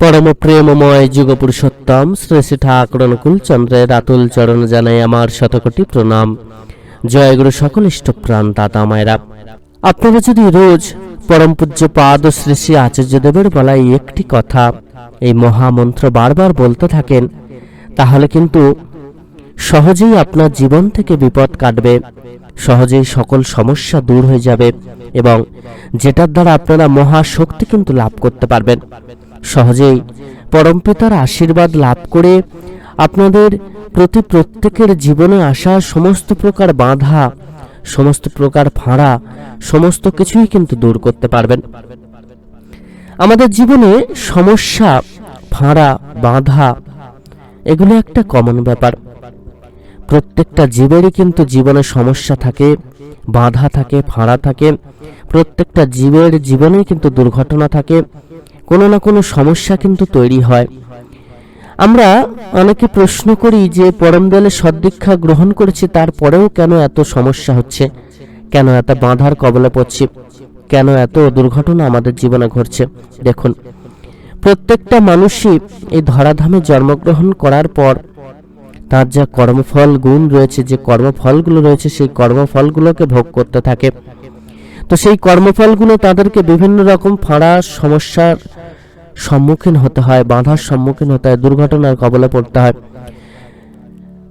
পরম প্রেমময় যুগপুরুষোত্তম শ্রী শ্রী ঠাকুর অনুকূল চন্দ্রের আতুল চরণ জানাই আমার শতকোটি প্রণাম। জয়গুরু সকল ইষ্টপ্রাণ দাদা মায়েরা। আপনারা যদি রোজ পরম পূজ্য পাদ ও শ্রী শ্রী আচার্যদেবের বলা একটি কথা এই মহামন্ত্র বারবার বলতে থাকেন, তাহলে কিন্তু সহজেই আপনার জীবন থেকে বিপদ কাটবে, সহজেই সকল সমস্যা দূর হয়ে যাবে এবং যেটার দ্বারা আপনারা মহাশক্তি কিন্তু লাভ করতে পারবেন। সহজেই পরমপিতার আশীর্বাদ লাভ করে আপনাদের প্রতি প্রত্যেকের জীবনে আসা সমস্ত প্রকার বাধা, সমস্ত প্রকার ফাঁড়া সমস্ত কিছুই কিন্তু দূর করতে পারবেন। আমাদের জীবনে সমস্যা ফাঁড়া বাধা, এগুলো একটা কমন ব্যাপার। প্রত্যেকটা জীবেরই কিন্তু জীবনে সমস্যা থাকে, বাধা থাকে ফাঁড়া থাকে। প্রত্যেকটা জীবের জীবনেই কিন্তু দুর্ঘটনা থাকে। কোনো না কোনো সমস্যা কিন্তু তৈরি হয়। আমরা অনেকে প্রশ্ন করি যে পরম দলে সদ্দীক্ষা গ্রহণ করেছি, তারপরেও কেন এত সমস্যা হচ্ছে? কেন এত বাঁধার কবলে পড়ছি? কেন এত দুর্ঘটনা আমাদের জীবনে ঘটছে? দেখুন, প্রত্যেকটা মানুষই এই ধরাধামে জন্মগ্রহণ করার পর তার যা কর্মফল, গুণ রয়েছে, যে কর্মফলগুলো রয়েছে, সেই কর্মফলগুলোকে ভোগ করতে থাকে। তো সেই কর্মফলগুলো তাদেরকে বিভিন্ন রকম ফাঁড়া, সমস্যার সম্মুখীন হতে হয়, বাধার সম্মুখীন হতে হয়, দুর্ঘটনার কবলে পড়তে হয়।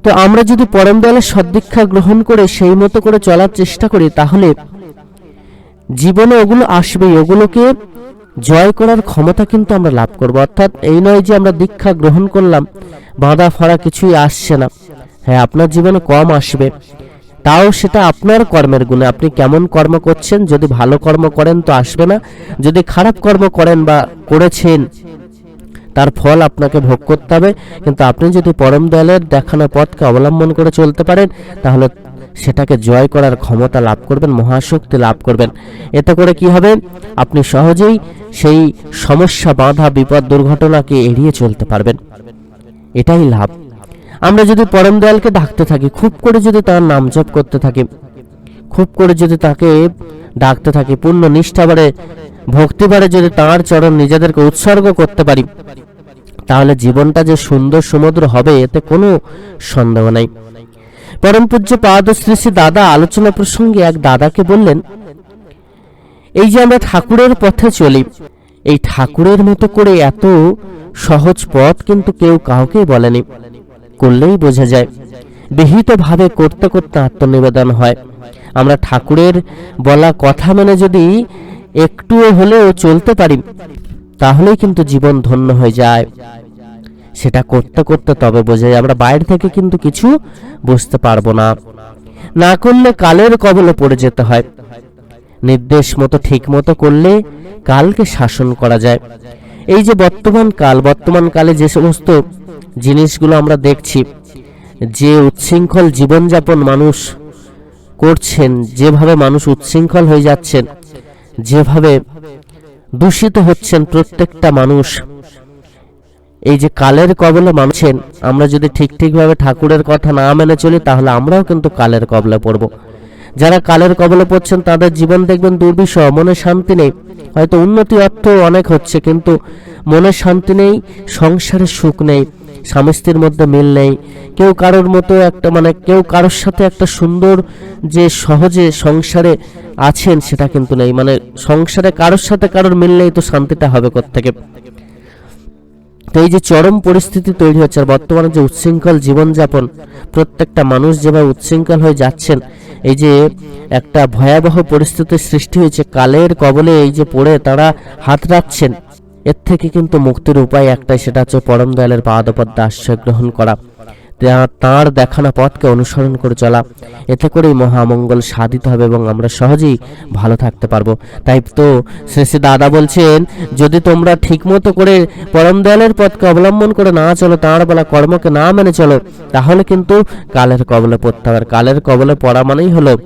তো আমরা যদি পরম দলের সদ্দীক্ষা গ্রহণ করে সেই মতো করে চলার চেষ্টা করি, তাহলে জীবনে ওগুলো আসবেই, ওগুলোকে জয় করার ক্ষমতা কিন্তু আমরা লাভ করব। অর্থাৎ এই নয় যে আমরা দীক্ষা গ্রহণ করলাম বাঁধা ফাড়া কিছুই আসছে না। হ্যাঁ আপনার জীবনে কম আসবে। তাও সেটা আপনার কর্মের গুণে। আপনি কেমন কর্ম করছেন? যদি ভালো কর্ম করেন তো আসবে না। যদি খারাপ কর্ম করেন বা করেছেন, তার ফল আপনাকে ভোগ করতে হবে। কিন্তু আপনি যদি পরম দয়ালের দেখানো পথকে অবলম্বন করে চলতে পারেন, তাহলে সেটাকে জয় করার ক্ষমতা লাভ করবেন, মহাশক্তি লাভ করবেন। এতে করে কি হবে? আপনি সহজেই সেই সমস্যা বাধা বিপদ দুর্ঘটনাকে এড়িয়ে চলতে পারবেন। এটাই লাভ। আমরা যদি পরম দয়ালকে ডাকতে থাকি, খুব করে যদি তার নাম জপ করতে থাকি, খুব করে যদি তাকে ডাকতে থাকি, পূর্ণ নিষ্ঠাবারে ভক্তিবারে যদি তাঁর চরণ নিজেদেরকে উৎসর্গ করতে পারি, তাহলে জীবনটা যে সুন্দর সমুদ্র হবে, এতে কোনো সন্দেহ নাই। পরম পূজ্য পাদ শ্রী শ্রী দাদা আলোচনা প্রসঙ্গে এক দাদাকে বললেন, এই যে আমরা ঠাকুরের পথে চলি, এই ঠাকুরের মতো করে এত সহজ পথ কিন্তু কেউ কাউকে বলেনি। করলেই বোঝা যায়। বিহিতভাবে করতে করতে আত্মনিবেদন হয়। আমরা ঠাকুরের বলা কথা মেনে যদি একটুও হলেও চলতে পারি, তাহলেই কিন্তু জীবন ধন্য হয়ে যায়। সেটা করতে করতে তবে বোঝা যায়, আমরা বাইরে থেকে কিন্তু কিছু বুঝতে পারব না। না করলে কালের কবলে পড়ে যেতে হয়। নির্দেশ মতো, ঠিক মতো করলে কালকে শাসন করা যায়। এই যে বর্তমান কাল, বর্তমান কালে যে সমস্ত জিনিসগুলো আমরা দেখছি। যে উচ্ছৃঙ্খল জীবনযাপন মানুষ করছেন, যেভাবে মানুষ উচ্ছৃঙ্খল হয়ে যাচ্ছেন, যেভাবে দূষিত হচ্ছেন প্রত্যেকটা মানুষ, এই যে কালের কবলে মানুষেন আমরা যদি ঠিক ঠিকভাবে ঠাকুরের কথা না মেনে চলি, তাহলে আমরাও কিন্তু কালের কবলে পড়ব। যারা কালের কবলে পড়ছেন, তাদের জীবন দেখবেন দুর্বিষহ, মনে শান্তি নেই। হয়তো উন্নতি অর্থ অনেক হচ্ছে, কিন্তু মনে শান্তি নেই, সংসারে সুখ নেই। স্বামী স্ত্রীর মধ্যে মিল নেই। কেউ কারোর মতো একটা মানে কেউ কারোর সাথে একটা সুন্দর যে সহজে সংসারে আছেন সেটা কিন্তু নেই। মানে সংসারে কারোর সাথে কারোর মিল নেই তো শান্তিটা হবে থেকে তো এই যে চরম পরিস্থিতি তৈরি হচ্ছে আর বর্তমানে যে উচ্ছৃঙ্খল জীবনযাপন, প্রত্যেকটা মানুষ যেভাবে উচ্ছৃঙ্খল হয়ে যাচ্ছেন, এই যে একটা ভয়াবহ পরিস্থিতির সৃষ্টি হয়েছে, কালের কবলে এই যে পড়ে তারা হাত রাখছেন এর থেকে কিন্তু মুক্তির উপায় একটাই, সেটা হচ্ছে পরম দয়ালের পাদপদ্মা আশ্রয় গ্রহণ করা। তাঁর দেখানো পথকে অনুসরণ করে চলা। এতে করেই মহামঙ্গল সাধিত হবে এবং আমরা সহজেই ভালো থাকতে পারব। তাই তো শেষে দাদা বলছেন, যদি তোমরা ঠিকমতো করে পরম দয়ালের পথকে অবলম্বন করে না চলো, তাঁর বলা কর্মকে না মেনে চলো, তাহলে কিন্তু কালের কবলে পড়তে হবে। কালের কবলে পড়া মানেই হলো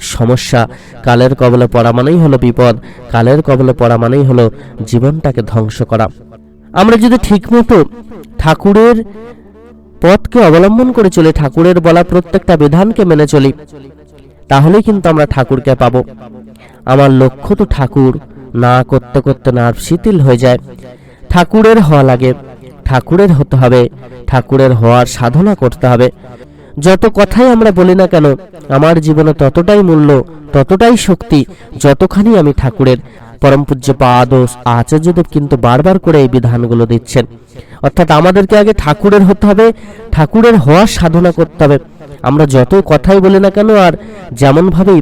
সমস্যা। কালের কবলে পড়া মানেই হলো বিপদ। কালের কবলে পড়া মানেই হলো জীবনটাকে ধ্বংস করা। আমরা যদি ঠিকমতো ঠাকুরের পথকে অবলম্বন করে চলে, ঠাকুরের বলা প্রত্যেকটা বিধানকে মেনে চলি, তাহলেই কিন্তু আমরা ঠাকুরকে পাবো। আমার লক্ষ্য তো ঠাকুর না করতে করতে নার্ভ শিথিল হয়ে যায়। ঠাকুরের হওয়া লাগে, ঠাকুরের হতে হবে, ঠাকুরের হওয়ার সাধনা করতে হবে। যত কথাই আমরা বলি না কেন, আমার জীবনে ততটাই মূল্য, ততটাই শক্তি, যতখানি আমি ঠাকুরের পরম পূজ্য পাদ ও আচার্যদেব কিন্তু বারবার করে এই বিধানগুলো দিচ্ছেন। অর্থাৎ আমাদেরকে আগে ঠাকুরের হতে হবে, ঠাকুরের হওয়ার সাধনা করতে হবে। আমরা যত কথাই বলি না কেন আর যেমনভাবেই,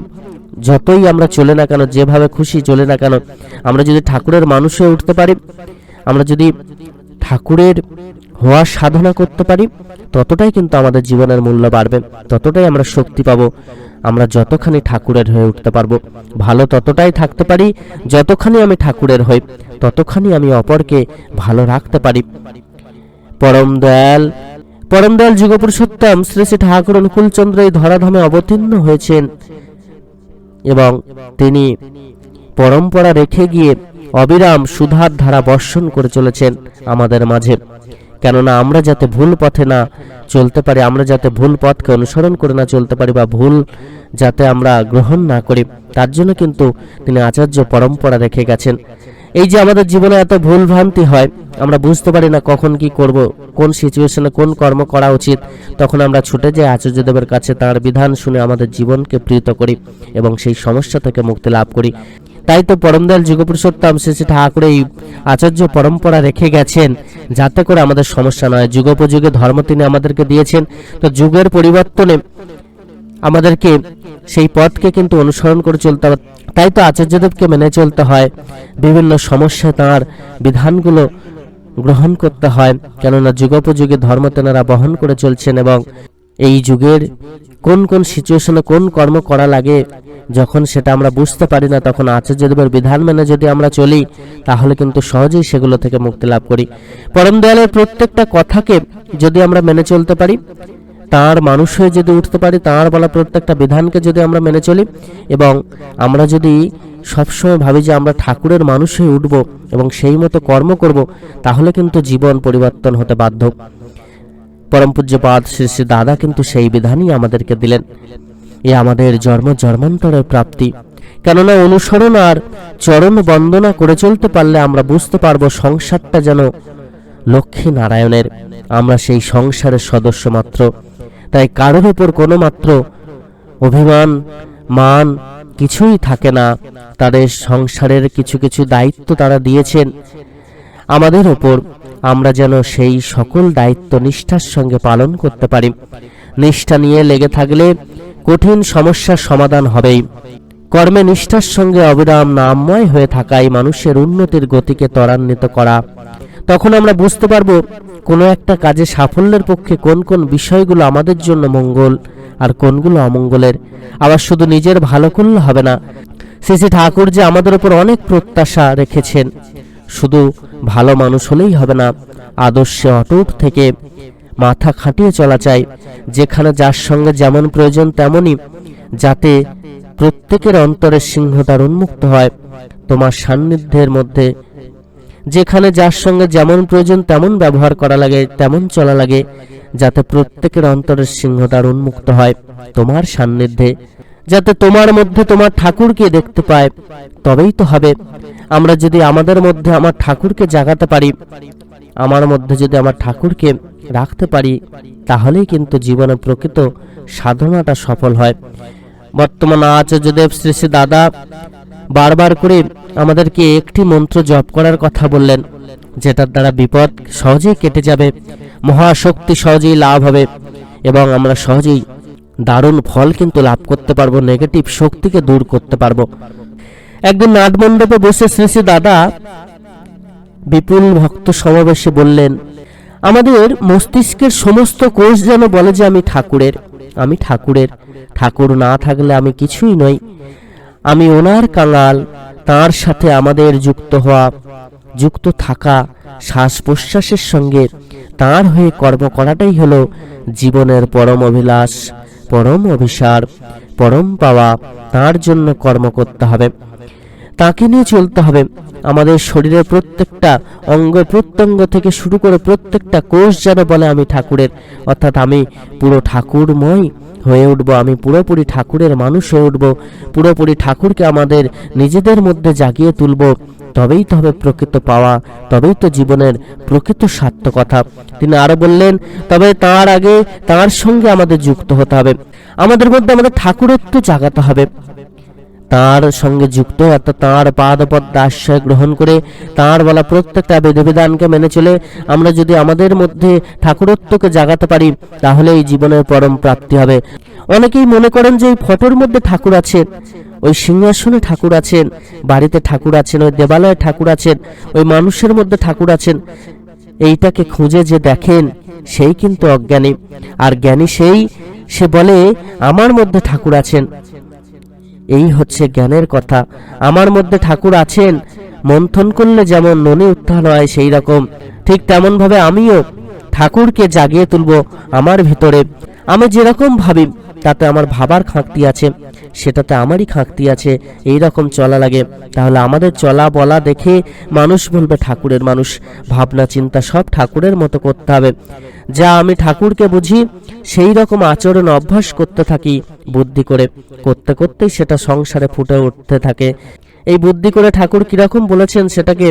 যতই আমরা চলে না কেন, যেভাবে খুশি চলে না কেন, আমরা যদি ঠাকুরের মানুষ হয়ে উঠতে পারি, আমরা যদি ঠাকুরের হওয়ার সাধনা করতে পারি, ততটাই কিন্তু আমাদের জীবনের মূল্য বাড়বে, ততটাই আমরা শক্তি পাব, আমরা যতখানি ঠাকুরের হয়ে উঠতে পারব। ভালো ততটাই থাকতে পারি, যতখানি আমি ঠাকুরের হই, ততখানি আমি অপরকে ভালো রাখতে পারি। পরম দয়াল পরম দয়াল যুগপুরুষোত্তম শ্রী শ্রী ঠাকুর অনুকূলচন্দ্র এই ধরাধামে অবতীর্ণ হয়েছেন এবং তিনি পরম্পরা রেখে গিয়ে অবিরাম সুধার ধারা বর্ষণ করে চলেছেন আমাদের মাঝে। কেননা আমরা যাতে ভুল পথে না চলতে পারি, আমরা যাতে ভুল পথকে অনুসরণ করে না চলতে পারি বা ভুল যাতে আমরা গ্রহণ না করি, তার জন্য কিন্তু তিনি আচার্য পরম্পরা রেখে গেছেন। এই যে আমাদের জীবনে এত ভুল ভ্রান্তি হয়, আমরা বুঝতে পারি না কখন কি করব, কোন সিচুয়েশনে কোন কর্ম করা উচিত, তখন আমরা ছুটে যাই আচার্যদেবের কাছে, তার বিধান শুনে আমাদের জীবনকে প্রীত করি এবং সেই সমস্যা থেকে মুক্তি লাভ করি। তাই তো পরমদয়াল যুগপুরুষোত্তম শ্রী শ্রী ঠাকুর এই আচার্য পরম্পরা রেখে গেছেন। যাতে করে আমাদের সমস্যা নয়। যুগোপযোগে ধর্ম তিনি আমাদেরকে দিয়েছেন। তো যুগের পরিবর্তনে আমাদেরকে সেই পথকে কিন্তু অনুসরণ করে চলতে হবে। তাই তো আচার্যদেবকে মেনে চলতে হয়। বিভিন্ন সমস্যা তাঁর বিধানগুলো গ্রহণ করতে হয়। কেননা যুগোপযোগী ধর্ম তেনারা বহন করে চলছেন এবং এই যুগের কোন কোন সিচুয়েশনে কোন কর্ম করা লাগে, যখন সেটা আমরা বুঝতে পারি না, তখন আচার্যদেবের বিধান মেনে যদি আমরা চলি, তাহলে কিন্তু সহজেই সেগুলো থেকে মুক্তি লাভ করি। পরম দয়ালের প্রত্যেকটা কথাকে যদি আমরা মেনে চলতে পারি, তার মানুষ হয়ে যদি উঠতে পারি, তার বলা প্রত্যেকটা বিধানকে যদি আমরা মেনে চলি, এবং আমরা যদি সবসময় ভাবি যে আমরা ঠাকুরের মানুষ হয়ে উঠব এবং সেই মতো কর্ম করব, তাহলে কিন্তু জীবন পরিবর্তন হতে বাধ্য। পরম পূজ্যপাদ শ্রী দাদা কিন্তু সেই বিধানই আমাদেরকে দিলেন। এ আমাদের জন্ম জন্মান্তরের প্রাপ্তি। কেননা অনুসরণ আর চরণ বন্দনা করে চলতে পারলে আমরা বুঝতে পারব সংসারটা যেন লক্ষ্মী নারায়ণের। আমরা সেই সংসারের সদস্য মাত্র। তাই কারোর ওপর কোনো মাত্র অভিমান, মান কিছুই থাকে না। তাদের সংসারের কিছু কিছু দায়িত্ব তারা দিয়েছেন। আমাদের ওপর আমরা যেন সেই সকল দায়িত্ব নিষ্ঠার সঙ্গে পালন করতে পারি। নিষ্ঠা নিয়ে লেগে থাকলে কঠিন সমস্যার সমাধান হবেই। কর্মে নিষ্ঠার সঙ্গে অবিরাম নামময় হয়ে থাকাই মানুষের উন্নতির গতিকে ত্বরান্বিত করা। তখন আমরা বুঝতে পারব কোনো একটা কাজে সাফল্যের পক্ষে কোন কোন বিষয়গুলো আমাদের জন্য মঙ্গল আর কোনগুলো অমঙ্গলের। আবার শুধু নিজের ভালো করলে হবে না। শ্রী শ্রী ঠাকুর যে আমাদের উপর অনেক প্রত্যাশা রেখেছেন। শুধু ভালো মানুষ হলেই হবে না, আদর্শে অটুট থেকে মাথা খাটিয়ে চলা চাই, যেখানে যার সঙ্গে যেমন প্রয়োজন তেমনই, যাতে প্রত্যেকের অন্তরের সিংহদ্বার উন্মুক্ত হয় তোমার সান্নিধ্যের মধ্যে। যেখানে যার সঙ্গে যেমন প্রয়োজন তেমন ব্যবহার করা লাগে, তেমন চলা লাগে, যাতে প্রত্যেকের অন্তরের সিংহদ্বার উন্মুক্ত হয় তোমার সান্নিধ্যে। যাতে তোমার মধ্যে তোমার ঠাকুরকে দেখতে পায়, তবেই তো হবে। আমরা যদি আমাদের মধ্যে আমার ঠাকুরকে জাগাতে পারি, আমার মধ্যে যদি আমার ঠাকুরকে রাখতে পারি, তাহলেই কিন্তু জীবনে প্রকৃত সাধনাটা সফল হয়। বর্তমান আচার্যদেব শ্রী শ্রী দাদা বারবার করে আমাদেরকে একটি মন্ত্র জপ করার কথা বললেন, যেটার দ্বারা বিপদ সহজেই কেটে যাবে, মহাশক্তি সহজেই লাভ হবে, এবং আমরা সহজেই দারুণ ফল কিন্তু লাভ করতে পারব নেগেটিভ শক্তিকে দূর করতে পারব। একদিন নাটমণ্ডপে বসে শ্রী শ্রী দাদা বিপুল ভক্ত সমাবেশে বললেন, আমাদের মস্তিষ্কের সমস্ত কোষ যেন বলে যে আমি ঠাকুরের আমি ঠাকুরের, ঠাকুর না থাকলে আমি কিছুই নই। আমি ওনার কাঙাল, তার সাথে আমাদের যুক্ত হওয়া, যুক্ত থাকা শ্বাস প্রশ্বাসের সঙ্গে তার হয়ে কর্ম করাটাই হলো জীবনের পরম অভিলাষ। পরম অভিসার, পরম পাওয়া তার জন্য কর্ম করতে হবে। তাকে নিয়ে চলতে হবে। আমাদের শরীরের প্রত্যেকটা অঙ্গ প্রত্যঙ্গ থেকে শুরু করে প্রত্যেকটা কোষ যেন বলে আমি ঠাকুরের। অর্থাৎ আমি পুরো ঠাকুরময় হয়ে উঠব, আমি পুরোপুরি ঠাকুরের মানুষ হয়ে উঠব, পুরোপুরি ঠাকুরকে আমাদের নিজেদের মধ্যে জাগিয়ে তুলব। তবেই তো হবে প্রকৃত পাওয়া, তবেই তো জীবনের প্রকৃত সার্থকতা। তিনি আরও বললেন, তবে তার আগে তার সঙ্গে আমাদের যুক্ত হতে হবে। আমাদের মধ্যে আমাদের ঠাকুরত্ব জাগাতে হবে। তার সঙ্গে যুক্ত, অর্থাৎ তাঁর পাদপদ্ম আশ্রয় গ্রহণ করে তাঁর বলা প্রত্যেকটা বিধিবিধানকে মেনে চলে আমরা যদি আমাদের মধ্যে ঠাকুরত্বকে জাগাতে পারি তাহলে এই জীবনের পরম প্রাপ্তি হবে। অনেকেই মনে করেন যে এই ফটোর মধ্যে ঠাকুর আছেন ওই সিংহাসনে ঠাকুর আছেন, বাড়িতে ঠাকুর আছেন, ওই দেবালয়ে ঠাকুর আছেন, ওই মানুষের মধ্যে ঠাকুর আছেন। এইটাকে খুঁজে যে দেখেন, সেই কিন্তু অজ্ঞানী। আর জ্ঞানী সেই, সে বলে, আমার মধ্যে ঠাকুর আছেন। এই হচ্ছে জ্ঞানের কথা। আমার মধ্যে ঠাকুর আছেন, মন্থন করলে যেমন ননি উত্থান হয় সেই রকম, ঠিক তেমনভাবে আমিও ঠাকুরকে জাগিয়ে তুলব আমার ভিতরে। আমি যেরকম ভাবি তাতে আমার ভাবার খাঁকতি আছে, সেটাতে আমারই খাঁকতি আছে এই রকম চলা লাগে। তাহলে আমাদের চলা বলা দেখে মানুষ বলবে ঠাকুরের মানুষ, ভাবনা চিন্তা সব ঠাকুরের মতো করতে হবে। যা আমি ঠাকুরকে বুঝি, সেই রকম আচরণ অভ্যাস করতে থাকি, বুদ্ধি করে। করতে করতেই সেটা সংসারে ফুটে উঠতে থাকে। এই বুদ্ধি করে ঠাকুর কীরকম বলেছেন, সেটাকে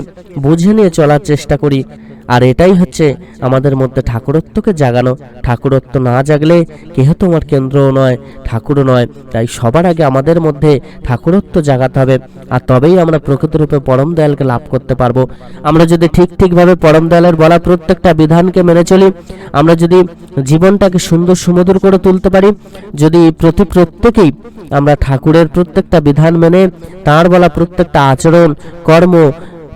বুঝে নিয়ে চলার চেষ্টা করি। আর এটাই হচ্ছে আমাদের মধ্যে ঠাকুরত্বকে জাগানো। ঠাকুরত্ব না জাগলে কেহ তোমার কেন্দ্রও নয় ঠাকুরও নয়। তাই সবার আগে আমাদের মধ্যে ঠাকুরত্ব জাগাতে হবে। আর তবেই আমরা প্রকৃতরূপে পরম দয়ালকে লাভ করতে পারব। আমরা যদি ঠিক ঠিকভাবে পরম দয়ালের বলা প্রত্যেকটা বিধানকে মেনে চলি, আমরা যদি জীবনটাকে সুন্দর সুমধুর করে তুলতে পারি, যদি প্রতি প্রত্যেকেই আমরা ঠাকুরের প্রত্যেকটা বিধান মেনে তার বলা প্রত্যেকটা আচরণ, কর্ম,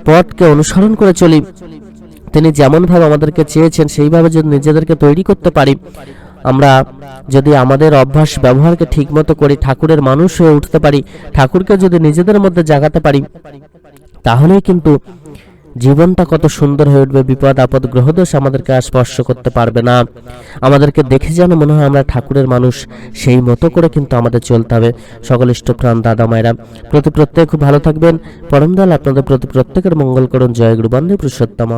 পথকে অনুসরণ করে চলি তিনি যেমনভাবে আমাদেরকে চেয়েছেন, সেইভাবে যদি নিজেদেরকে তৈরি করতে পারি, আমরা যদি আমাদের অভ্যাস ব্যবহারকে ঠিকমতো করি, ঠাকুরের মানুষ হয়ে উঠতে পারি, ঠাকুরকে যদি নিজেদের মধ্যে জাগাতে পারি, তাহলেই কিন্তু জীবনটা কত সুন্দর হয়ে উঠবে, বিপদ, আপদ, গ্রহদোষ আমাদেরকে আর স্পর্শ করতে পারবে না। আমাদেরকে দেখে যেন মনে হয় আমরা ঠাকুরের মানুষ, সেই মতো করে কিন্তু আমাদের চলতে হবে। সকল ইষ্টপ্রাণ দাদা মায়েরা, প্রতি প্রত্যেক খুব ভালো থাকবেন। পরমদাল আপনাদের প্রতি প্রত্যেকের মঙ্গল করুন। জয় গুরু বন্দে পুরুষোত্তম